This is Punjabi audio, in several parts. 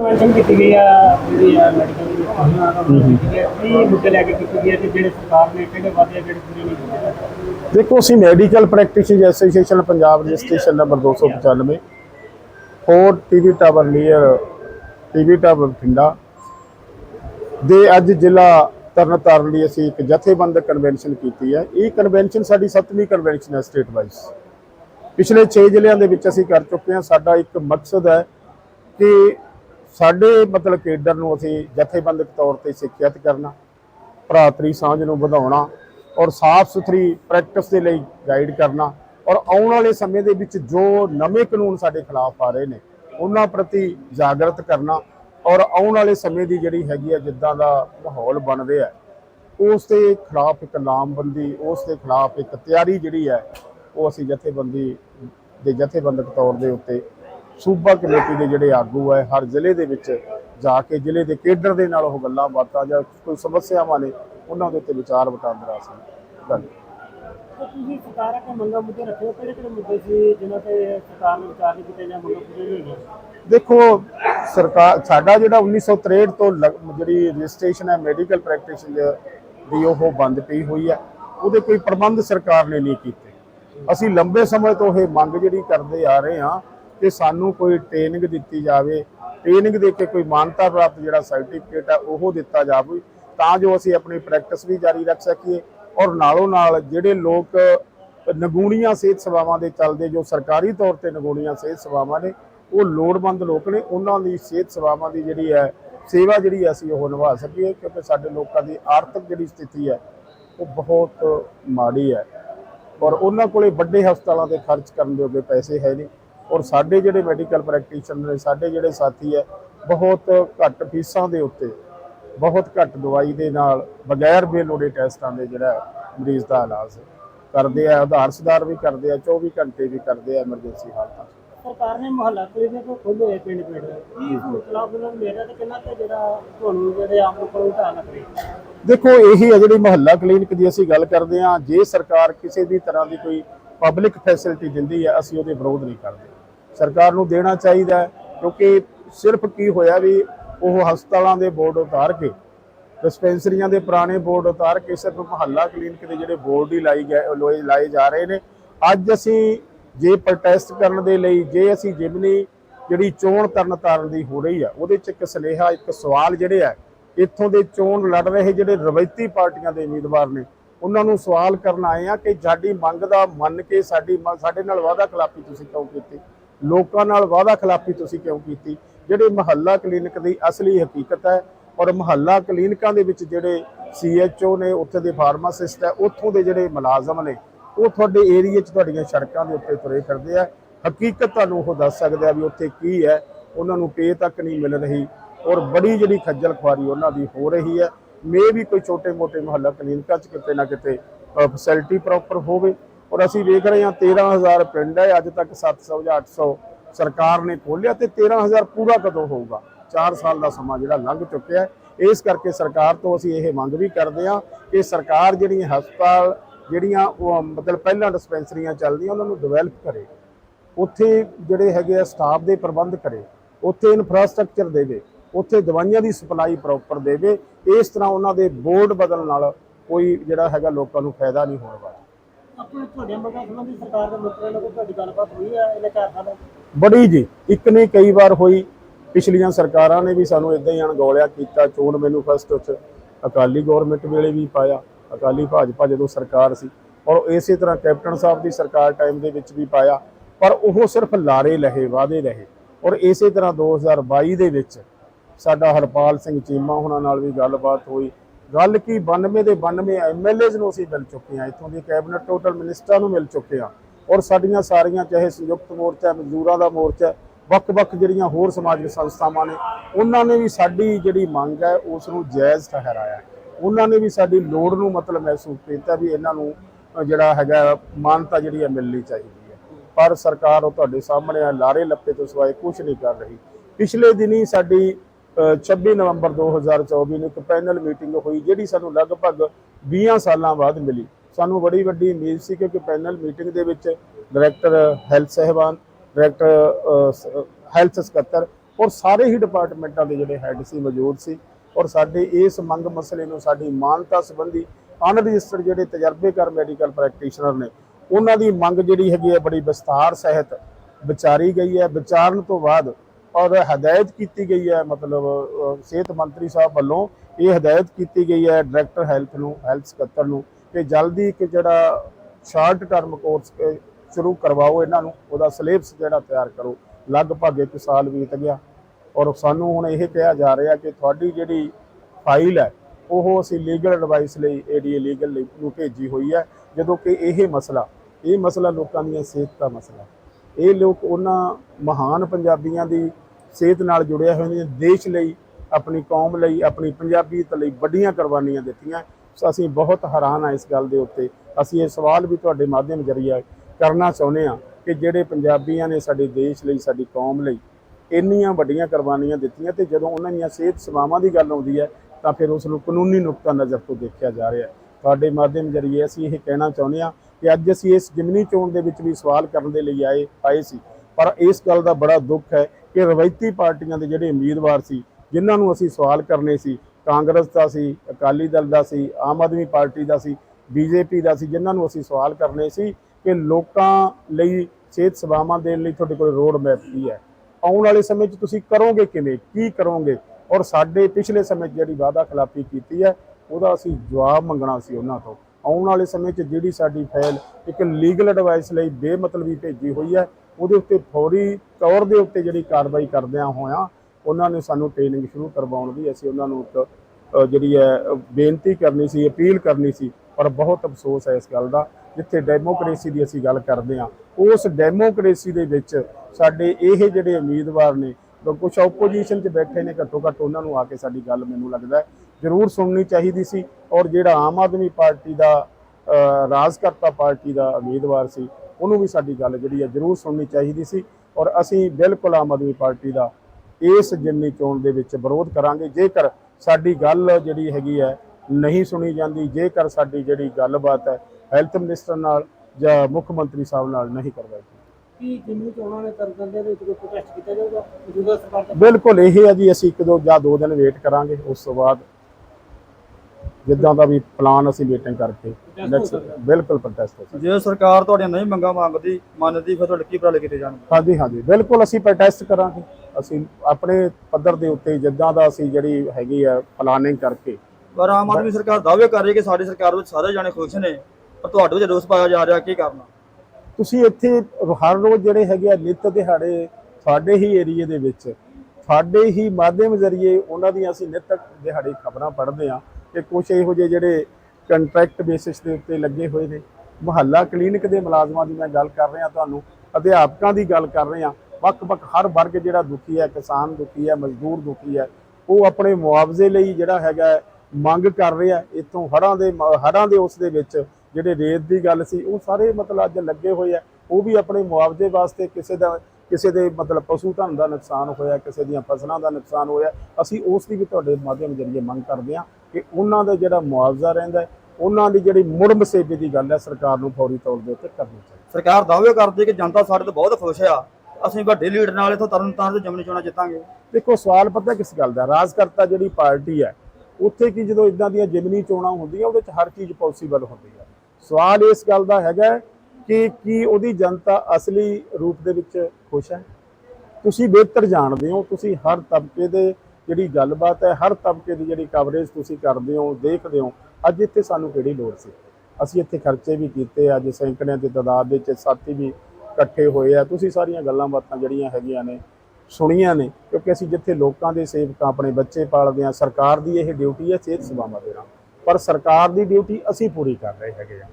ਕਨਵੈਨਸ਼ਨ ਕੀਤੀ ਗਈ ਆ ਜਿਹੜੀ ਆ ਮੈਡੀਕਲ ਦੀ ਉਹਨਾਂ ਦਾ ਕੀਤੀ ਹੈ। ਕੀ ਮੁੱਦੇ ਲੈ ਕੇ ਕੀਤੀ ਗਈ ਹੈ ਤੇ ਜਿਹੜੇ ਸਰਕਾਰ ਨੇ ਕਿਹੜੇ ਵਾਅਦੇ ਆ ਜਿਹੜੇ ਪੂਰੇ ਨਹੀਂ ਕੀਤੇ ਦੇਖੋ ਅਸੀਂ medical practitioners association Punjab registration number 295 4 TV tower near TV tower Bathinda ਦੇ ਅੱਜ ਜ਼ਿਲ੍ਹਾ ਤਰਨਤਾਰਨ ਲਈ ਅਸੀਂ ਇੱਕ ਜਥੇਬੰਦਕ ਕਨਵੈਨਸ਼ਨ ਕੀਤੀ ਹੈ। ਇਹ ਕਨਵੈਨਸ਼ਨ ਸਾਡੀ 7ਵੀਂ ਕਨਵੈਨਸ਼ਨ ਹੈ ਸਟੇਟ ਵਾਈਜ਼ ਪਿਛਲੇ 6 ਜ਼ਿਲ੍ਹਿਆਂ ਦੇ ਵਿੱਚ ਅਸੀਂ ਕਰ ਚੁੱਕੇ ਹਾਂ। ਸਾਡਾ ਇੱਕ ਮਕਸਦ ਹੈ ਕਿ ਸਾਡੇ ਮਤਲਬ ਕੇਡਰ ਨੂੰ ਅਸੀਂ ਜਥੇਬੰਦਕ ਤੌਰ ਤੇ ਸਿੱਖਿਅਤ ਕਰਨਾ ਭਰਾਤਰੀ ਸਾਂਝ ਨੂੰ ਵਧਾਉਣਾ ਔਰ ਸਾਫ਼ ਸੁਥਰੀ ਪ੍ਰੈਕਟਿਸ ਦੇ ਲਈ ਗਾਈਡ ਕਰਨਾ ਔਰ ਆਉਣ ਵਾਲੇ ਸਮੇਂ ਦੇ ਵਿੱਚ ਜੋ ਨਵੇਂ ਕਾਨੂੰਨ ਸਾਡੇ ਖਿਲਾਫ ਆ ਰਹੇ ਨੇ ਉਹਨਾਂ ਪ੍ਰਤੀ ਜਾਗਰਤ ਕਰਨਾ ਔਰ ਆਉਣ ਵਾਲੇ ਸਮੇਂ ਦੀ ਜਿਹੜੀ ਹੈਗੀ ਆ ਜਿੱਦਾਂ ਦਾ ਮਾਹੌਲ ਬਣ ਰਿਹਾ ਹੈ, ਉਸ ਦੇ ਖਿਲਾਫ ਇੱਕ ਲਾਮਬੰਦੀ ਉਸ ਦੇ ਖਿਲਾਫ ਇੱਕ ਤਿਆਰੀ ਜਿਹੜੀ ਹੈ ਉਹ ਅਸੀਂ ਜਥੇਬੰਦੀ ਦੇ ਜਥੇਬੰਦਕ ਤੌਰ ਦੇ ਉੱਤੇ ਸੂਬਾ ਕਮੇਟੀ ਦੇ ਜਿਹੜੇ ਆਗੂ ਹੈ ਹਰ ਜ਼ਿਲ੍ਹੇ ਦੇ ਵਿੱਚ ਜਾ ਕੇ ਜ਼ਿਲ੍ਹੇ ਦੇ ਕੇਡਰ ਦੇ ਨਾਲ ਉਹ ਗੱਲਾਂ ਬਾਤਾਂ ਜਾਂ ਕੋਈ ਸਮੱਸਿਆਵਾਂ ਨੇ ਉਹਨਾਂ ਦੇ ਉੱਤੇ ਵਿਚਾਰ ਵਟਾਂਦਰਾ ਸੀ। ਗੱਲ ਤੇ ਤੁਸੀਂ ਸਰਕਾਰ ਅੱਗੇ ਮੰਗਾਂ ਮੁੱਦੇ ਰੱਖਿਓ ਕਿਹੜੇ ਕਿਹੜੇ ਮੁੱਦੇ ਸੀ ਜਿਨ੍ਹਾਂ ਤੇ ਸਰਕਾਰ ਨੇ ਵਿਚਾਰ ਨਹੀਂ ਕੀਤੇ ਜਾਂ ਮੰਗਾਂ ਪੂਰੀਆਂ ਨਹੀਂ ਹੋਈਆਂ? ਦੇਖੋ ਸਰਕਾਰ ਸਾਡਾ ਜਿਹੜਾ 1963 ਤੋਂ ਜਿਹੜੀ ਰਜਿਸਟ੍ਰੇਸ਼ਨ ਹੈ ਮੈਡੀਕਲ ਪ੍ਰੈਕਟੀਸ਼ਨਰ ਦੀ ਉਹ ਬੰਦ ਪਈ ਹੋਈ ਹੈ। ਉਹਦੇ ਕੋਈ ਪ੍ਰਬੰਧ ਸਰਕਾਰ ਨੇ ਨਹੀਂ ਕੀਤੇ। ਅਸੀਂ ਲੰਬੇ ਸਮੇਂ ਤੋਂ ਇਹ ਮੰਗ ਜਿਹੜੀ ਕਰਦੇ ਆ ਰਹੇ ਹਾਂ ਕਿ ਸਾਨੂੰ ਕੋਈ ਟ੍ਰੇਨਿੰਗ ਦਿੱਤੀ ਜਾਵੇ ਟ੍ਰੇਨਿੰਗ ਦੇ ਕੇ ਕੋਈ ਮਾਨਤਾ ਪ੍ਰਾਪਤ ਜਿਹੜਾ ਸਰਟੀਫਿਕੇਟ ਆ, ਉਹ ਦਿੱਤਾ ਜਾਵੇ, ਤਾਂ ਜੋ ਅਸੀਂ ਆਪਣੀ ਪ੍ਰੈਕਟਿਸ ਵੀ ਜਾਰੀ ਰੱਖ ਸਕੀਏ ਔਰ ਨਾਲੋਂ ਨਾਲ ਜਿਹੜੇ ਲੋਕ ਨਗੂਣੀਆਂ ਸਿਹਤ ਸੇਵਾਵਾਂ ਦੇ ਚੱਲਦੇ, ਜੋ ਸਰਕਾਰੀ ਤੌਰ ਤੇ ਨਗੂਣੀਆਂ ਸਿਹਤ ਸੇਵਾਵਾਂ ਨੇ, ਉਹ ਲੋੜਵੰਦ ਲੋਕ ਨੇ, ਉਹਨਾਂ ਦੀ ਸਿਹਤ ਸੇਵਾਵਾਂ ਦੀ ਜਿਹੜੀ ਹੈ, ਸੇਵਾ ਜਿਹੜੀ ਹੈ ਅਸੀਂ ਉਹ ਨਿਭਾ ਸਕੀਏ, ਕਿਉਂਕਿ ਸਾਡੇ ਲੋਕਾਂ ਦੀ ਆਰਥਿਕ ਜਿਹੜੀ ਸਥਿਤੀ ਹੈ, ਉਹ ਬਹੁਤ ਮਾੜੀ ਹੈ। ਔਰ ਉਹਨਾਂ ਕੋਲੇ ਵੱਡੇ ਹਸਪਤਾਲਾਂ 'ਤੇ ਖਰਚ ਕਰਨ ਦੇ ਅੱਗੇ ਪੈਸੇ ਹੈ ਨਹੀਂ। ਔਰ ਸਾਡੇ ਜਿਹੜੇ ਮੈਡੀਕਲ ਪ੍ਰੈਕਟੀਸ਼ਨਰ ਨੇ ਸਾਡੇ ਜਿਹੜੇ ਸਾਥੀ ਹੈ ਬਹੁਤ ਘੱਟ ਫੀਸਾਂ ਦੇ ਉੱਤੇ ਬਹੁਤ ਘੱਟ ਦਵਾਈ ਦੇ ਨਾਲ ਬਗੈਰ ਬੇਲੋੜੇ ਟੈਸਟਾਂ ਦੇ ਜਿਹੜਾ ਮਰੀਜ਼ ਦਾ ਇਲਾਜ ਕਰਦੇ ਆ ਆਧਾਰ ਸੁਧਾਰ ਵੀ ਕਰਦੇ ਆ 24 ਘੰਟੇ ਵੀ ਕਰਦੇ ਆ ਐਮਰਜੈਂਸੀ ਹਾਲਤਾਂ ਸਰਕਾਰ ਨੇ ਮੁਹੱਲਾ ਕਲੀਨਿਕ ਖੋਲ੍ਹੇ ਪਿੰਡ ਪਿੰਡ ਕੀ ਖਿਲਾਫ ਉਹਨਾਂ ਮੇਰਾ ਤੇ ਕਿੰਨਾ ਤੇ ਜਿਹੜਾ ਤੁਹਾਨੂੰ ਜਿਹੜੇ ਆਮ ਲੋਕਾਂ ਨੂੰ ਧਿਆਨ ਰੱਖਦੇ ਦੇਖੋ ਇਹੀ ਹੈ ਜਿਹੜੀ ਮੁਹੱਲਾ ਕਲੀਨਿਕ ਦੀ ਅਸੀਂ ਗੱਲ ਕਰਦੇ ਹਾਂ ਜੇ ਸਰਕਾਰ ਕਿਸੇ ਵੀ ਤਰ੍ਹਾਂ ਦੀ ਕੋਈ ਪਬਲਿਕ ਫੈਸਿਲਿਟੀ ਦਿੰਦੀ ਹੈ ਅਸੀਂ ਉਹਦੇ ਵਿਰੋਧ ਨਹੀਂ ਕਰਦੇ। ਸਰਕਾਰ ਨੂੰ ਦੇਣਾ ਚਾਹੀਦਾ ਕਿਉਂਕਿ ਸਿਰਫ ਕੀ ਹੋਇਆ ਵੀ ਉਹ ਹਸਪਤਾਲਾਂ ਦੇ ਬੋਰਡ ਉਤਾਰ ਕੇ, ਡਿਸਪੈਂਸਰੀਆਂ ਦੇ ਪੁਰਾਣੇ ਬੋਰਡ ਉਤਾਰ ਕੇ ਸਿਰਫ ਮੁਹੱਲਾ ਕਲੀਨਿਕ ਦੇ ਜਿਹੜੇ ਬੋਰਡ ਹੀ ਲਾਈ ਗਏ, ਲੋਏ, ਲਾਏ ਜਾ ਰਹੇ ਨੇ। ਅੱਜ ਅਸੀਂ ਜੇ ਪ੍ਰੋਟੈਸਟ ਕਰਨ ਦੇ ਲਈ, ਜੇ ਅਸੀਂ ਜਿਮਨੀ ਜਿਹੜੀ ਚੋਣ ਤਰਨ ਤਾਰਨ ਦੀ ਹੋ ਰਹੀ ਆ, ਉਹਦੇ ਚ ਇੱਕ ਸੁਨੇਹਾ, ਇੱਕ ਸਵਾਲ ਜਿਹੜੇ ਆ, ਇੱਥੋਂ ਦੇ ਚੋਣ ਲੜ ਰਹੇ ਜਿਹੜੇ ਰਵਾਇਤੀ ਪਾਰਟੀਆਂ ਦੇ ਉਮੀਦਵਾਰ ਨੇ, ਉਹਨਾਂ ਨੂੰ ਸਵਾਲ ਕਰਨ ਆਏ ਆ ਕਿ ਸਾਡੀ ਮੰਗ ਦਾ ਮੰਨ ਕੇ ਸਾਡੀ ਮੰਗ- ਸਾਡੇ ਨਾਲ ਵਾਅਦਾ ਖਿਲਾਫੀ ਤੁਸੀਂ ਕਿਉਂ ਕੀਤੀ? ਲੋਕਾਂ ਨਾਲ ਵਾਅਦਾ ਖਿਲਾਫੀ ਤੁਸੀਂ ਕਿਉਂ ਕੀਤੀ? ਜਿਹੜੇ ਮਹੱਲਾ ਕਲੀਨਿਕ ਦੀ ਅਸਲੀ ਹਕੀਕਤ ਹੈ ਔਰ ਮਹੱਲਾ ਕਲੀਨਿਕਾਂ ਦੇ ਵਿੱਚ ਜਿਹੜੇ ਸੀਐਚਓ ਨੇ, ਉੱਥੇ ਦੇ ਫਾਰਮਾਸਿਸਟ ਹੈ, ਉੱਥੋਂ ਦੇ ਜਿਹੜੇ ਮੁਲਾਜ਼ਮ ਨੇ, ਉਹ ਤੁਹਾਡੇ ਏਰੀਆ 'ਚ ਤੁਹਾਡੀਆਂ ਸੜਕਾਂ ਦੇ ਉੱਤੇ ਤੁਰੇ ਫਿਰਦੇ ਆ। ਹਕੀਕਤ ਤੁਹਾਨੂੰ ਉਹ ਦੱਸ ਸਕਦੇ ਆ ਵੀ ਉੱਥੇ ਕੀ ਹੈ। ਉਹਨਾਂ ਨੂੰ ਪੇ ਤੱਕ ਨਹੀਂ ਮਿਲ ਰਹੀ ਔਰ ਬੜੀ ਜਿਹੜੀ ਖੱਜਲ ਖੁਆਰੀ ਉਹਨਾਂ ਦੀ ਹੋ ਰਹੀ ਹੈ। ਮੇ ਵੀ ਕੋਈ ਛੋਟੇ-ਮੋਟੇ ਮੁਹੱਲਾ ਕਲੀਨਿਕਾਂ 'ਚ ਕਿਤੇ ਨਾ ਕਿਤੇ ਫੈਸਿਲਿਟੀ ਪ੍ਰੋਪਰ ਹੋਵੇ। ਔਰ ਅਸੀਂ ਵੇਖ ਰਹੇ ਹਾਂ 13000 ਪਿੰਡ ਹੈ, ਅੱਜ ਤੱਕ 700 ਜਾਂ 800 ਸਰਕਾਰ ਨੇ ਖੋਲਿਆ ਤੇ 13000 ਪੂਰਾ ਕਦੋਂ ਹੋਊਗਾ? 4 ਸਾਲ ਦਾ ਸਮਾਂ ਜਿਹੜਾ ਲੰਘ ਚੁੱਕਿਆ ਇਸ ਕਰਕੇ ਸਰਕਾਰ ਤੋਂ ਅਸੀਂ ਇਹ ਮੰਗ ਵੀ ਕਰਦੇ ਹਾਂ ਕਿ ਸਰਕਾਰ ਜਿਹੜੀਆਂ ਹਸਪਤਾਲ, ਜਿਹੜੀਆਂ ਉਹ ਮਤਲਬ ਪਹਿਲਾਂ ਡਿਸਪੈਂਸਰੀਆਂ ਚੱਲਦੀਆਂ, ਉਹਨਾਂ ਨੂੰ ਡਿਵੈਲਪ ਕਰੇ। ਉੱਥੇ ਜਿਹੜੇ ਹੈਗੇ ਆ ਸਟਾਫ ਦੇ ਪ੍ਰਬੰਧ ਕਰੇ। ਉੱਥੇ ਇਨਫਰਾਸਟ੍ਰਕਚਰ ਦੇਵੇ। ਉੱਥੇ ਦਵਾਈਆਂ ਦੀ ਸਪਲਾਈ ਪ੍ਰੋਪਰ ਦੇਵੇ। ਇਸ ਤਰ੍ਹਾਂ ਉਹਨਾਂ ਦੇ ਬੋਰਡ ਬਦਲਣ ਨਾਲ ਕੋਈ ਜਿਹੜਾ ਹੈਗਾ ਲੋਕਾਂ ਨੂੰ ਫਾਇਦਾ ਨਹੀਂ ਹੋਣ ਵਾਲਾ। ਆਪਣੇ ਤੁਹਾਡੀਆਂ ਮੰਗਾਂ ਸੰਬੰਧੀ ਸਰਕਾਰ ਦੇ ਮੁੱਦੇ ਨਾਲ ਕੋਈ ਤੁਹਾਡੀ ਗੱਲਬਾਤ ਹੋਈ ਹੈ ਇਹਨੇ ਚਾਰ ਸਾਲਾਂ ਬੜੀ ਜੀ, ਇੱਕ ਨੇ ਕਈ ਵਾਰ ਹੋਈ। ਪਿਛਲੀਆਂ ਸਰਕਾਰਾਂ ਨੇ ਵੀ ਸਾਨੂੰ ਇਦਾਂ ਹੀ ਅਣਗੌਲਿਆ ਕੀਤਾ। ਚੋਣ ਮੈਨੂਫੈਸਟੋ 'ਚ ਅਕਾਲੀ ਗਵਰਨਮੈਂਟ ਵੇਲੇ ਵੀ ਪਾਇਆ। ਅਕਾਲੀ ਭਾਜਪਾ ਜਦੋਂ ਸਰਕਾਰ ਸੀ। ਔਰ ਇਸੇ ਤਰ੍ਹਾਂ ਕੈਪਟਨ ਸਾਹਿਬ ਦੀ ਸਰਕਾਰ ਟਾਈਮ ਦੇ ਵਿੱਚ ਵੀ ਪਾਇਆ। ਪਰ ਉਹ ਸਿਰਫ ਲਾਰੇ ਲਹੇ ਵਾਦੇ ਰਹੇ ਔਰ ਇਸੇ ਤਰ੍ਹਾਂ 2022 ਦੇ ਵਿੱਚ ਸਾਡਾ ਹਰਪਾਲ ਸਿੰਘ ਚੀਮਾ ਉਹਨਾਂ ਨਾਲ ਵੀ ਗੱਲਬਾਤ ਹੋਈ। ਗੱਲ ਕੀ 92 ਦੇ 92 ਐਮਐਲਏਜ਼ ਨੂੰ ਅਸੀਂ ਮਿਲ ਚੁੱਕੇ ਹਾਂ, ਇੱਥੋਂ ਦੀ ਕੈਬਨਿਟ ਟੋਟਲ ਮਿਨਿਸਟਰਾਂ ਨੂੰ ਮਿਲ ਚੁੱਕੇ ਹਾਂ। ਔਰ ਸਾਡੀਆਂ ਸਾਰੀਆਂ, ਚਾਹੇ ਸੰਯੁਕਤ ਮੋਰਚਾ ਮਜ਼ਦੂਰਾਂ ਦਾ ਮੋਰਚਾ ਵੱਖ-ਵੱਖ ਜਿਹੜੀਆਂ ਹੋਰ ਸਮਾਜਿਕ ਸੰਸਥਾਵਾਂ ਨੇ, ਉਹਨਾਂ ਨੇ ਵੀ ਸਾਡੀ ਜਿਹੜੀ ਮੰਗ ਹੈ, ਉਸ ਨੂੰ ਜਾਇਜ਼ ਠਹਿਰਾਇਆ ਉਹਨਾਂ ਨੇ ਵੀ ਸਾਡੀ ਲੋੜ ਨੂੰ ਮਤਲਬ ਮਹਿਸੂਸ ਕੀਤਾ ਵੀ ਇਹਨਾਂ ਨੂੰ ਜਿਹੜਾ ਹੈਗਾ ਮਾਨਤਾ ਜਿਹੜੀ ਹੈ, ਮਿਲਣੀ ਚਾਹੀਦੀ ਹੈ। ਪਰ ਸਰਕਾਰ ਉਹ ਤੁਹਾਡੇ ਸਾਹਮਣੇ ਆ ਲਾਰੇ ਲੱਪੇ ਤੋਂ ਸਿਵਾਏ ਕੁਝ ਨਹੀਂ ਕਰ ਰਹੀ। ਪਿਛਲੇ ਦਿਨੀ ਸਾਡੀ 26 ਨਵੰਬਰ 2024 ਨੂੰ ਇੱਕ ਪੈਨਲ ਮੀਟਿੰਗ ਹੋਈ, ਜਿਹੜੀ ਸਾਨੂੰ ਲਗਭਗ 20 ਸਾਲਾਂ ਬਾਅਦ ਮਿਲੀ। ਸਾਨੂੰ ਬੜੀ ਵੱਡੀ ਉਮੀਦ ਸੀ ਕਿਉਂਕਿ ਪੈਨਲ ਮੀਟਿੰਗ ਦੇ ਵਿੱਚ ਡਾਇਰੈਕਟਰ, ਹੈਲਥ ਸਹਿਬਾਨ, ਡਾਇਰੈਕਟਰ ਹੈਲਥ ਸਕੱਤਰ ਔਰ ਸਾਰੇ ਹੀ ਡਿਪਾਰਟਮੈਂਟਾਂ ਦੇ ਜਿਹੜੇ ਹੈੱਡ ਸੀ ਮੌਜੂਦ ਸੀ ਔਰ ਸਾਡੇ ਇਸ ਮੰਗ ਮਸਲੇ ਨੂੰ, ਸਾਡੀ ਮਾਨਤਾ ਸੰਬੰਧੀ ਅਨਰਜਿਸਟਰਡ ਜਿਹੜੇ ਤਜਰਬੇਕਾਰ ਮੈਡੀਕਲ ਪ੍ਰੈਕਟੀਸ਼ਨਰ ਨੇ, ਉਹਨਾਂ ਦੀ ਮੰਗ ਜਿਹੜੀ ਹੈਗੀ ਹੈ ਬੜੀ ਵਿਸਥਾਰ ਸਹਿਤ ਵਿਚਾਰੀ ਗਈ ਹੈ। ਵਿਚਾਰਨ ਤੋਂ ਬਾਅਦ ਔਰ ਹਦਾਇਤ ਕੀਤੀ ਗਈ ਹੈ, ਮਤਲਬ ਸਿਹਤ ਮੰਤਰੀ ਸਾਹਿਬ ਵੱਲੋਂ ਇਹ ਹਦਾਇਤ ਕੀਤੀ ਗਈ ਹੈ ਡਾਇਰੈਕਟਰ ਹੈਲਥ ਨੂੰ, ਹੈਲਥ ਸਕੱਤਰ ਨੂੰ ਕਿ ਜਲਦੀ ਇੱਕ ਜਿਹੜਾ ਸ਼ਾਰਟ ਟਰਮ ਕੋਰਸ ਸ਼ੁਰੂ ਕਰਵਾਓ ਇਹਨਾਂ ਨੂੰ, ਉਹਦਾ ਸਿਲੇਬਸ ਜਿਹੜਾ ਤਿਆਰ ਕਰੋ। ਲਗਭਗ ਇੱਕ ਸਾਲ ਬੀਤ ਗਿਆ ਔਰ ਸਾਨੂੰ ਹੁਣ ਇਹ ਕਿਹਾ ਜਾ ਰਿਹਾ ਕਿ ਤੁਹਾਡੀ ਜਿਹੜੀ ਫਾਈਲ ਹੈ, ਉਹ ਅਸੀਂ ਲੀਗਲ ਐਡਵਾਈਸ ਲਈ, ਏਡੀਏ ਲੀਗਲ ਲਈ ਨੂੰ ਭੇਜੀ ਹੋਈ ਹੈ। ਜਦੋਂ ਕਿ ਇਹ ਮਸਲਾ ਇਹ ਮਸਲਾ ਲੋਕਾਂ ਦੀਆਂ ਸਿਹਤ ਦਾ ਮਸਲਾ ਇਹ ਲੋਕ ਉਹਨਾਂ ਮਹਾਨ ਪੰਜਾਬੀਆਂ ਦੀ ਸਿਹਤ ਨਾਲ ਜੁੜਿਆ ਹੋਏ ਨੇ, ਦੇਸ਼ ਲਈ, ਆਪਣੀ ਕੌਮ ਲਈ, ਆਪਣੀ ਪੰਜਾਬੀਅਤ ਲਈ ਵੱਡੀਆਂ ਕੁਰਬਾਨੀਆਂ ਦਿੱਤੀਆਂ। ਸੋ ਅਸੀਂ ਬਹੁਤ ਹੈਰਾਨ ਆ ਇਸ ਗੱਲ ਦੇ ਉੱਤੇ। ਅਸੀਂ ਇਹ ਸਵਾਲ ਵੀ ਤੁਹਾਡੇ ਮਾਧਿਅਮ ਜਰੀਏ ਕਰਨਾ ਚਾਹੁੰਦੇ ਆ ਕਿ ਜਿਹੜੇ ਪੰਜਾਬੀਆਂ ਨੇ ਸਾਡੇ ਦੇਸ਼ ਲਈ, ਸਾਡੀ ਕੌਮ ਲਈ ਇੰਨੀਆਂ ਵੱਡੀਆਂ ਕੁਰਬਾਨੀਆਂ ਦਿੱਤੀਆਂ ਤੇ ਜਦੋਂ ਉਹਨਾਂ ਦੀਆਂ ਸਿਹਤ ਸੇਵਾਵਾਂ ਦੀ ਗੱਲ ਆਉਂਦੀ ਹੈ, ਤਾਂ ਫਿਰ ਉਸ ਨੂੰ ਕਾਨੂੰਨੀ ਨੁਕਤਾ ਨਜ਼ਰ ਤੋਂ ਦੇਖਿਆ ਜਾ ਰਿਹਾ ਹੈ। ਤੁਹਾਡੇ ਮਾਧਿਅਮ ਜਰੀਏ ਅਸੀਂ ਇਹ ਕਹਿਣਾ ਚਾਹੁੰਦੇ ਹਾਂ ਕਿ ਅੱਜ ਅਸੀਂ ਇਸ ਜਿਮਨੀ ਚੋਣ ਦੇ ਵਿੱਚ ਵੀ ਸਵਾਲ ਕਰਨ ਦੇ ਲਈ ਆਏ ਆਏ ਸੀ। ਪਰ ਇਸ ਗੱਲ ਦਾ ਬੜਾ ਦੁੱਖ ਹੈ ਕਿ ਰਵਾਇਤੀ ਪਾਰਟੀਆਂ ਦੇ ਜਿਹੜੇ ਉਮੀਦਵਾਰ ਸੀ, ਜਿਨ੍ਹਾਂ ਨੂੰ ਅਸੀਂ ਸਵਾਲ ਕਰਨੇ ਸੀ, ਕਾਂਗਰਸ ਦਾ ਸੀ, ਅਕਾਲੀ ਦਲ ਦਾ ਸੀ, ਆਮ ਆਦਮੀ ਪਾਰਟੀ ਦਾ ਸੀ, ਬੀਜੇਪੀ ਦਾ ਸੀ, ਜਿਨ੍ਹਾਂ ਨੂੰ ਅਸੀਂ ਸਵਾਲ ਕਰਨੇ ਸੀ ਕਿ ਲੋਕਾਂ ਲਈ ਸਿਹਤ ਸੇਵਾਵਾਂ ਦੇਣ ਲਈ ਤੁਹਾਡੇ ਕੋਲ ਰੋਡ ਮੈਪ ਕੀ ਹੈ? ਆਉਣ ਵਾਲੇ ਸਮੇਂ 'ਚ ਤੁਸੀਂ ਕਰੋਗੇ ਕਿਵੇਂ? ਕੀ ਕਰੋਗੇ? ਔਰ ਸਾਡੇ ਪਿਛਲੇ ਸਮੇਂ 'ਚ ਜਿਹੜੀ ਵਾਅਦਾ ਖਿਲਾਫੀ ਕੀਤੀ ਹੈ, ਉਹਦਾ ਅਸੀਂ ਜਵਾਬ ਮੰਗਣਾ ਸੀ ਉਹਨਾਂ ਤੋਂ। ਆਉਣ ਵਾਲੇ ਸਮੇਂ 'ਚ ਜਿਹੜੀ ਸਾਡੀ ਫਾਈਲ ਇੱਕ ਲੀਗਲ ਐਡਵਾਈਸ ਲਈ ਬੇਮਤਲਬੀ ਭੇਜੀ ਹੋਈ ਹੈ, ਉਹਦੇ ਉੱਤੇ ਫੌਰੀ ਤੌਰ ਦੇ ਉੱਤੇ ਜਿਹੜੀ ਕਾਰਵਾਈ ਕਰਦਿਆਂ ਹੋਇਆਂ ਉਹਨਾਂ ਨੇ ਸਾਨੂੰ ਟ੍ਰੇਨਿੰਗ ਸ਼ੁਰੂ ਕਰਵਾਉਣ ਦੀ ਅਸੀਂ ਉਹਨਾਂ ਨੂੰ ਇੱਕ ਜਿਹੜੀ ਹੈ ਬੇਨਤੀ ਕਰਨੀ ਸੀ, ਅਪੀਲ ਕਰਨੀ ਸੀ, ਪਰ ਬਹੁਤ ਅਫਸੋਸ ਹੈ ਇਸ ਗੱਲ ਦਾ, ਜਿੱਥੇ ਡੈਮੋਕ੍ਰੇਸੀ ਦੀ ਅਸੀਂ ਗੱਲ ਕਰਦੇ ਹਾਂ, ਉਸ ਡੈਮੋਕ੍ਰੇਸੀ ਦੇ ਵਿੱਚ ਸਾਡੇ ਇਹ ਜਿਹੜੇ ਉਮੀਦਵਾਰ ਨੇ ਕੁਝ ਆਪੋਜੀਸ਼ਨ 'ਚ ਬੈਠੇ ਨੇ ਘੱਟੋ ਘੱਟ ਉਹਨਾਂ ਨੂੰ ਆ ਕੇ ਸਾਡੀ ਗੱਲ ਮੈਨੂੰ ਲੱਗਦਾ ਜ਼ਰੂਰ ਸੁਣਨੀ ਚਾਹੀਦੀ ਸੀ। ਔਰ ਜਿਹੜਾ ਆਮ ਆਦਮੀ ਪਾਰਟੀ ਦਾ ਰਾਜਕਰਤਾ ਪਾਰਟੀ ਦਾ ਉਮੀਦਵਾਰ ਸੀ ਉਹਨੂੰ ਵੀ ਸਾਡੀ ਗੱਲ ਜਿਹੜੀ ਹੈ ਜ਼ਰੂਰ ਸੁਣਨੀ ਚਾਹੀਦੀ ਸੀ ਔਰ ਅਸੀਂ ਬਿਲਕੁਲ ਆਮ ਆਦਮੀ ਪਾਰਟੀ ਦਾ ਇਸ ਜਿਮਨੀ ਚੋਣ ਦੇ ਵਿੱਚ ਵਿਰੋਧ ਕਰਾਂਗੇ ਜੇਕਰ ਸਾਡੀ ਗੱਲ ਜਿਹੜੀ ਹੈਗੀ ਹੈ ਨਹੀਂ ਸੁਣੀ ਜਾਂਦੀ ਜੇਕਰ ਸਾਡੀ ਜਿਹੜੀ ਗੱਲਬਾਤ ਹੈ ਹੈਲਥ ਮਿਨਿਸਟਰ ਨਾਲ ਜਾਂ ਮੁੱਖ ਮੰਤਰੀ ਸਾਹਿਬ ਨਾਲ ਨਹੀਂ ਕਰਵਾਈ ਜਾਂਦੀ। ਕੀ ਜਿੰਨੀ ਚੋਣਾਂ ਨੇ ਤਰਦਨ ਦੇ ਵਿੱਚ ਕੋਈ ਪ੍ਰੋਟੈਸਟ ਕੀਤਾ ਜਾਊਗਾ ਬਿਲਕੁਲ ਇਹ ਹੈ ਜੀ ਅਸੀਂ ਇੱਕ ਦੋ ਜਾਂ ਦੋ ਦਿਨ ਵੇਟ ਕਰਾਂਗੇ ਉਸ ਤੋਂ ਬਾਅਦ ਜਿੱਦਾਂ ਦਾ ਵੀ ਪਲਾਨ ਅਸੀਂ ਮੀਟਿੰਗ ਕਰਕੇ next। ਬਿਲਕੁਲ ਪ੍ਰੋਟੈਸਟ ਹੋ ਸਕਦਾ। ਜੇ ਸਰਕਾਰ ਤੁਹਾਡੀਆਂ ਨਹੀਂ ਮੰਗਾਂ ਮੰਗਦੀ ਮੰਨਦੀ ਫਿਰ ਤੁਹਾਡੇ ਕੀ ਉਪਰਾਲੇ ਕੀਤੇ ਜਾਣਗੇ? ਹਾਂਜੀ ਹਾਂਜੀ। ਬਿਲਕੁਲ ਅਸੀਂ ਪ੍ਰੋਟੈਸਟ ਕਰਾਂਗੇ। ਅਸੀਂ ਆਪਣੇ ਪੱਧਰ ਦੇ ਉੱਤੇ ਜਿੱਦਾਂ ਦਾ ਅਸੀਂ ਜਿਹੜੀ ਹੈਗੀ ਆ ਪਲਾਨਿੰਗ ਕਰਕੇ ਪਰ ਆਮ ਆਦਮੀ ਸਰਕਾਰ ਦਾਅਵੇ ਕਰ ਰਹੀ ਹੈ ਕਿ ਸਾਡੀ ਸਰਕਾਰ ਵਿੱਚ ਸਾਰੇ ਜਾਣੇ ਖੁਸ਼ ਨੇ ਪਰ ਤੁਹਾਡੇ ਵਿੱਚ ਰੋਸ ਪਾਇਆ ਜਾ ਰਿਹਾ ਕੀ ਕਰਨਾ? ਤੁਸੀਂ ਇੱਥੇ ਹਰ ਰੋਜ਼ ਜਿਹੜੇ ਹੈਗੇ ਆ ਨਿੱਤ ਦਿਹਾੜੇ ਸਾਡੇ ਹੀ ਏਰੀਏ ਦੇ ਵਿੱਚ ਸਾਡੇ ਹੀ ਮਾਧਿਅਮ ਜ਼ਰੀਏ ਉਹਨਾਂ ਦੀਆਂ ਅਸੀਂ ਨਿੱਤ ਦਿਹਾੜੇ ਖਬਰਾਂ ਪੜ੍ਹਦੇ ਆ ਕਿ ਕੁਝ ਇਹੋ ਜਿਹੇ ਜਿਹੜੇ ਕੰਟਰੈਕਟ ਬੇਸਿਸ ਦੇ ਉੱਤੇ ਲੱਗੇ ਹੋਏ ਨੇ। ਮੁਹੱਲਾ ਕਲੀਨਿਕ ਦੇ ਮੁਲਾਜ਼ਮਾਂ ਦੀ ਮੈਂ ਗੱਲ ਕਰ ਰਿਹਾ ਤੁਹਾਨੂੰ, ਅਧਿਆਪਕਾਂ ਦੀ ਗੱਲ ਕਰ ਰਿਹਾ। ਵੱਖ-ਵੱਖ ਹਰ ਵਰਗ ਜਿਹੜਾ ਦੁਖੀ ਹੈ, ਕਿਸਾਨ ਦੁਖੀ ਹੈ, ਮਜ਼ਦੂਰ ਦੁਖੀ ਹੈ, ਉਹ ਆਪਣੇ ਮੁਆਵਜ਼ੇ ਲਈ ਜਿਹੜਾ ਹੈਗਾ ਮੰਗ ਕਰ ਰਿਹਾ। ਇੱਥੋਂ ਹੜ੍ਹਾਂ ਦੇ ਮ- ਦੇ ਉਸ ਦੇ ਵਿੱਚ ਜਿਹੜੇ ਰੇਤ ਦੀ ਗੱਲ ਸੀ, ਉਹ ਸਾਰੇ ਮਤਲਬ ਅੱਜ ਲੱਗੇ ਹੋਏ ਆ। ਉਹ ਵੀ ਆਪਣੇ ਮੁਆਵਜ਼ੇ ਵਾਸਤੇ ਕਿਸੇ ਦਾ ਕਿਸੇ ਦੇ ਮਤਲਬ ਪਸ਼ੂ ਧਨ ਦਾ ਨੁਕਸਾਨ ਹੋਇਆ ਕਿਸੇ ਦੀਆਂ ਫਸਲਾਂ ਦਾ ਨੁਕਸਾਨ ਹੋਇਆ ਅਸੀਂ ਉਸ ਦੀ ਵੀ ਤੁਹਾਡੇ ਮਾਧਿਅਮ ਜਰੀਏ ਮੰਗ ਕਰਦੇ ਹਾਂ ਕਿ ਉਹਨਾਂ ਦਾ ਜਿਹੜਾ ਮੁਆਵਜ਼ਾ ਰਹਿੰਦਾ ਉਹਨਾਂ ਦੀ ਜਿਹੜੀ ਮੁੜ ਮਸੇਬੇ ਦੀ ਗੱਲ ਹੈ ਸਰਕਾਰ ਨੂੰ ਫੌਰੀ ਤੌਰ ਦੇ ਉੱਤੇ ਕਰਨੀ ਚਾਹੀਦੀ ਸਰਕਾਰ ਦਾਅਵੇ ਕਰਦੀ ਹੈ ਕਿ ਜਨਤਾ ਸਾਡੇ ਤੋਂ ਬਹੁਤ ਖੁਸ਼ ਆ ਅਸੀਂ ਵੱਡੇ ਲੀਡਰ ਨਾਲ ਇਥੋਂ ਤਰਨ ਤਾਰਨ ਤੋਂ ਜਮਨੀ ਚੋਣਾਂ ਜਿੱਤਾਂਗੇ। ਦੇਖੋ ਸਵਾਲ ਪਤਾ ਕਿਸ ਗੱਲ ਦਾ? ਰਾਜਕਰਤਾ ਜਿਹੜੀ ਪਾਰਟੀ ਹੈ ਉੱਥੇ ਕੀ ਜਦੋਂ ਇਦਾਂ ਦੀਆਂ ਜਿਮਨੀ ਚੋਣਾਂ ਹੁੰਦੀਆਂ ਉਹਦੇ ਵਿੱਚ ਹਰ ਚੀਜ਼ ਪੋਸੀਬਲ ਹੁੰਦੀ ਹੈ। ਸਵਾਲ ਇਸ ਗੱਲ ਦਾ ਹੈਗਾ ਕਿ ਕੀ ਉਹਦੀ ਜਨਤਾ ਅਸਲੀ ਰੂਪ ਦੇ ਵਿੱਚ ਖੁਸ਼ ਹੈ? ਤੁਸੀਂ ਬਿਹਤਰ ਜਾਣਦੇ ਹੋ, ਤੁਸੀਂ ਹਰ ਤਬਕੇ ਦੇ ਜਿਹੜੀ ਗੱਲਬਾਤ ਹੈ, ਹਰ ਤਬਕੇ ਦੀ ਜਿਹੜੀ ਕਵਰੇਜ ਤੁਸੀਂ ਕਰਦੇ ਹੋ, ਦੇਖਦੇ ਹੋ, ਅੱਜ ਇੱਥੇ ਸਾਨੂੰ ਕਿਹੜੀ ਲੋੜ ਸੀ? ਅਸੀਂ ਇੱਥੇ ਖਰਚੇ ਵੀ ਕੀਤੇ, ਅੱਜ ਸੈਂਕੜਿਆਂ ਦੀ ਤਾਦਾਦ ਦੇ ਵਿੱਚ ਸਾਥੀ ਵੀ ਇਕੱਠੇ ਹੋਏ ਆ। ਤੁਸੀਂ ਸਾਰੀਆਂ ਗੱਲਾਂ ਬਾਤਾਂ ਜਿਹੜੀਆਂ ਹੈਗੀਆਂ ਨੇ, ਸੁਣੀਆਂ ਨੇ, ਕਿਉਂਕਿ ਅਸੀਂ ਜਿੱਥੇ ਲੋਕਾਂ ਦੇ ਸੇਵਕਾਂ ਆਪਣੇ ਬੱਚੇ ਪਾਲਦੇ ਆ ਸਰਕਾਰ ਦੀ ਇਹ ਡਿਊਟੀ ਹੈ ਸਿਹਤ ਸੇਵਾਵਾਂ ਦੇਣਾ ਪਰ ਸਰਕਾਰ ਦੀ ਡਿਊਟੀ ਅਸੀਂ ਪੂਰੀ ਕਰ ਰਹੇ ਹੈਗੇ ਆ।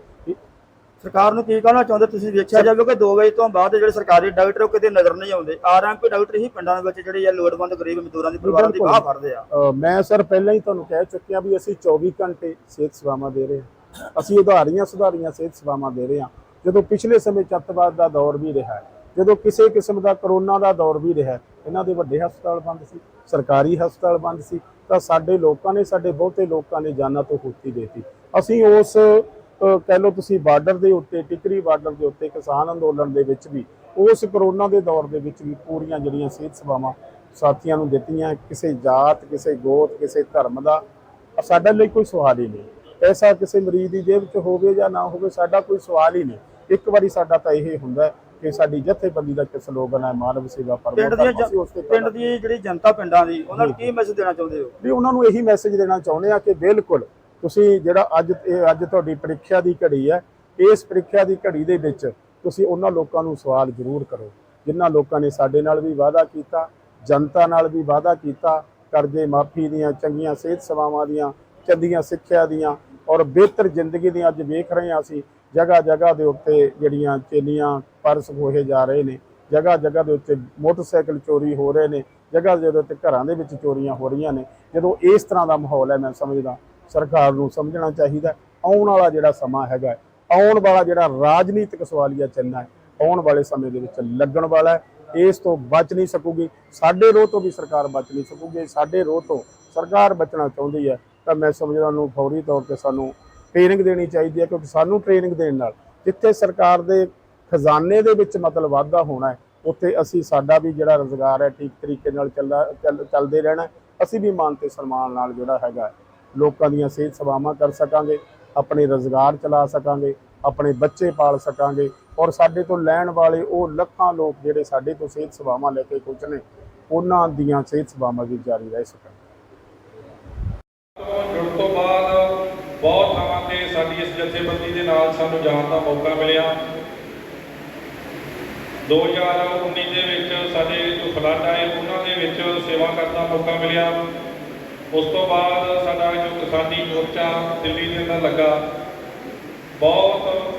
ਸਰਕਾਰ ਨੂੰ ਕੀ ਕਹਿਣਾ ਚਾਹੁੰਦੇ ਤੁਸੀਂ ਵੇਖਿਆ ਜਾਵੇ ਕਿ 2 ਵਜੇ ਤੋਂ ਬਾਅਦ ਜਿਹੜੇ ਸਰਕਾਰੀ ਡਾਕਟਰ ਉਹ ਕਿਤੇ ਨਜ਼ਰ ਨਹੀਂ ਆਉਂਦੇ। ਆਰਐਮਪੀ ਡਾਕਟਰ ਹੀ ਪਿੰਡਾਂ ਵਿੱਚ ਜਿਹੜੇ ਆ ਲੋੜਵੰਦ ਗਰੀਬ ਮਜ਼ਦੂਰਾਂ ਦੀ ਪਰਿਵਾਰਾਂ ਦੀ ਬਾਹ ਫੜਦੇ ਆ। ਮੈਂ ਸਰ ਪਹਿਲਾਂ ਹੀ ਤੁਹਾਨੂੰ ਕਹਿ ਚੁੱਕਿਆ ਵੀ ਅਸੀਂ 24 ਘੰਟੇ ਸਿਹਤ ਸੇਵਾਵਾਂ ਦੇ ਰਹੇ ਹਾਂ। ਅਸੀਂ ਉਧਾਰੀਆਂ ਸੁਧਾਰੀਆਂ ਸਿਹਤ ਸੇਵਾਵਾਂ ਦੇ ਰਹੇ ਹਾਂ। ਜਦੋਂ ਪਿਛਲੇ ਸਮੇਂ ਚੱਤਵਾਦ ਦਾ ਦੌਰ ਵੀ ਰਿਹਾ ਜਦੋਂ ਕਿਸੇ ਕਿਸਮ ਦਾ ਕਰੋਨਾ ਦਾ ਦੌਰ ਵੀ ਰਿਹਾ ਇਹਨਾਂ ਦੇ ਵੱਡੇ ਹਸਪਤਾਲ ਬੰਦ ਸੀ, ਸਰਕਾਰੀ ਹਸਪਤਾਲ ਬੰਦ ਸੀ, ਤਾਂ ਸਾਡੇ ਲੋਕਾਂ ਨੇ, ਸਾਡੇ ਬਹੁਤੇ ਲੋਕਾਂ ਨੇ ਜਾਨਾਂ ਤੋਂ ਖੁੱਤੀ ਦੇਤੀ। ਅਸੀਂ ਉਸ ਕਹਿ ਲਓ ਤੁਸੀਂ ਬਾਰਡਰ ਦੇ ਉੱਤੇ ਟਿਕਰੀ ਬਾਰਡਰ ਦੇ ਉੱਤੇ ਕਿਸਾਨ ਅੰਦੋਲਨ ਦੇ ਵਿੱਚ ਵੀ ਉਸ ਕਰੋਨਾ ਦੇ ਦੌਰ ਦੇ ਵਿੱਚ ਵੀ ਪੂਰੀਆਂ ਜਿਹੜੀਆਂ ਸਿਹਤ ਸੇਵਾਵਾਂ ਸਾਥੀਆਂ ਨੂੰ ਦਿੱਤੀਆਂ ਕਿਸੇ ਜਾਤ ਕਿਸੇ ਗੋਤ ਕਿਸੇ ਧਰਮ ਦਾ ਸਾਡੇ ਲਈ ਕੋਈ ਸਵਾਲ ਹੀ ਨਹੀਂ। ਪੈਸਾ ਕਿਸੇ ਮਰੀਜ਼ ਦੀ ਜੇਬ 'ਚ ਹੋਵੇ ਜਾਂ ਨਾ ਹੋਵੇ ਸਾਡਾ ਕੋਈ ਸਵਾਲ ਹੀ ਨਹੀਂ। ਇੱਕ ਵਾਰੀ ਸਾਡਾ ਤਾਂ ਇਹ ਹੁੰਦਾ ਕਿ ਸਾਡੀ ਜਥੇਬੰਦੀ ਦਾ ਇੱਕ ਸਲੋਗਨ ਹੈ ਮਾਨਵ ਸੇਵਾ ਪਰਮੋ ਪਿੰਡ ਦੀ ਜਿਹੜੀ ਜਨਤਾ ਪਿੰਡਾਂ ਦੀ ਉਹਨਾਂ ਨੂੰ ਕੀ ਮੈਸੇਜ ਦੇਣਾ ਚਾਹੁੰਦੇ ਹੋ? ਵੀ ਉਹਨਾਂ ਨੂੰ ਇਹੀ ਮੈਸੇਜ ਦੇਣਾ ਚਾਹੁੰਦੇ ਆ ਕਿ ਬਿਲਕੁਲ ਤੁਸੀਂ ਜਿਹੜਾ ਅੱਜ, ਇਹ ਅੱਜ ਤੁਹਾਡੀ ਪ੍ਰੀਖਿਆ ਦੀ ਘੜੀ ਹੈ, ਇਸ ਪ੍ਰੀਖਿਆ ਦੀ ਘੜੀ ਦੇ ਵਿੱਚ ਤੁਸੀਂ ਉਹਨਾਂ ਲੋਕਾਂ ਨੂੰ ਸਵਾਲ ਜ਼ਰੂਰ ਕਰੋ, ਜਿਨ੍ਹਾਂ ਲੋਕਾਂ ਨੇ ਸਾਡੇ ਨਾਲ ਵੀ ਵਾਅਦਾ ਕੀਤਾ, ਜਨਤਾ ਨਾਲ ਵੀ ਵਾਅਦਾ ਕੀਤਾ, ਕਰਜ਼ੇ ਮਾਫੀ ਦੀਆਂ, ਚੰਗੀਆਂ ਸਿਹਤ ਸੇਵਾਵਾਂ ਦੀਆਂ, ਚੰਗੀਆਂ ਸਿੱਖਿਆ ਦੀਆਂ, ਔਰ ਬਿਹਤਰ ਜ਼ਿੰਦਗੀ ਦੀਆਂ ਅੱਜ ਵੇਖ ਰਹੇ ਹਾਂ ਅਸੀਂ ਜਗ੍ਹਾ ਜਗ੍ਹਾ ਦੇ ਉੱਤੇ ਜਿਹੜੀਆਂ ਚੇਲੀਆਂ ਪਰਸ ਖੋਹੇ ਜਾ ਰਹੇ ਨੇ ਜਗ੍ਹਾ ਜਗ੍ਹਾ ਦੇ ਉੱਤੇ ਮੋਟਰਸਾਈਕਲ ਚੋਰੀ ਹੋ ਰਹੇ ਨੇ, ਜਗ੍ਹਾ ਦੇ ਉੱਤੇ ਘਰਾਂ ਦੇ ਵਿੱਚ ਚੋਰੀਆਂ ਹੋ ਰਹੀਆਂ ਨੇ, ਜਦੋਂ ਇਸ ਤਰ੍ਹਾਂ ਦਾ ਮਾਹੌਲ ਹੈ, ਮੈਂ ਸਮਝਦਾ ਸਰਕਾਰ ਨੂੰ ਸਮਝਣਾ ਚਾਹੀਦਾ ਆਉਣ ਵਾਲਾ ਜਿਹੜਾ ਸਮਾਂ ਹੈਗਾ ਆਉਣ ਵਾਲਾ ਜਿਹੜਾ ਰਾਜਨੀਤਿਕ ਸਵਾਲੀਆ ਚੰਨਾ ਹੈ, ਆਉਣ ਵਾਲੇ ਸਮੇਂ ਦੇ ਵਿੱਚ ਲੱਗਣ ਵਾਲਾ ਹੈ। ਇਸ ਤੋਂ ਬਚ ਨਹੀਂ ਸਕੂਗੀ। ਸਾਡੇ ਰੋਹ ਤੋਂ ਵੀ ਸਰਕਾਰ ਬਚ ਨਹੀਂ ਸਕੂਗੀ। ਸਾਡੇ ਰੋਹ ਤੋਂ ਸਰਕਾਰ ਬਚਣਾ ਚਾਹੁੰਦੀ ਹੈ, ਤਾਂ ਮੈਂ ਸਮਝਦਾ ਉਹਨੂੰ ਫੌਰੀ ਤੌਰ ਤੇ ਸਾਨੂੰ ਟ੍ਰੇਨਿੰਗ ਦੇਣੀ ਚਾਹੀਦੀ ਹੈ, ਕਿਉਂਕਿ ਸਾਨੂੰ ਟ੍ਰੇਨਿੰਗ ਦੇਣ ਨਾਲ ਜਿੱਥੇ ਸਰਕਾਰ ਦੇ ਖਜ਼ਾਨੇ ਦੇ ਵਿੱਚ ਮਤਲਬ ਵਾਧਾ ਹੋਣਾ ਹੈ, ਉੱਥੇ ਅਸੀਂ ਸਾਡਾ ਵੀ ਜਿਹੜਾ ਰੋਜ਼ਗਾਰ ਹੈ, ਠੀਕ ਤਰੀਕੇ ਨਾਲ ਚੱਲਦਾ, ਚੱਲ- ਚੱਲਦੇ ਰਹਿਣਾ ਅਸੀਂ ਵੀ ਮਾਨ ਤੇ ਸਨਮਾਨ ਨਾਲ ਜਿਹੜਾ ਹੈਗਾ ਲੋਕਾਂ ਦੀਆਂ ਸਿਹਤ ਸੇਵਾਵਾਂ ਕਰ ਸਕਾਂਗੇ, ਆਪਣੇ ਰੋਜ਼ਗਾਰ ਚਲਾ ਸਕਾਂਗੇ, ਆਪਣੇ ਬੱਚੇ ਪਾਲ ਸਕਾਂਗੇ ਔਰ ਸਾਡੇ ਤੋਂ ਲੈਣ ਵਾਲੇ ਉਹ ਲੱਖਾਂ ਲੋਕ ਜਿਹੜੇ ਸਾਡੇ ਤੋਂ ਸਿਹਤ ਸੇਵਾਵਾਂ ਲੈ ਕੇ ਕੁਝ ਨੇ, ਉਹਨਾਂ ਦੀਆਂ ਸਿਹਤ ਸੇਵਾਵਾਂ ਵੀ ਜਾਰੀ ਰਹਿ ਸਕਣ। ਤੋਂ ਤੋਂ ਬਾਅਦ ਬਹੁਤ ਥਾਵਾਂ ਤੇ ਸਾਡੀ ਇਸ ਜਥੇਬੰਦੀ ਦੇ ਨਾਲ ਸਾਨੂੰ ਜਾਣ ਦਾ ਮੌਕਾ ਮਿਲਿਆ। 2019 ਦੇ ਵਿੱਚ ਸਾਡੇ ਜੋ ਫਲੱਡ ਆਏ, ਉਹਨਾਂ ਦੇ ਵਿੱਚ ਸੇਵਾ ਕਰਨ ਦਾ ਮੌਕਾ ਮਿਲਿਆ। ਉਸ ਤੋਂ ਬਾਅਦ ਸਾਡਾ ਜੋ ਕਿਸਾਨੀ ਮੋਰਚਾ ਦਿੱਲੀ ਦੇ ਅੰਦਰ ਲੱਗਾ ਬਹੁਤ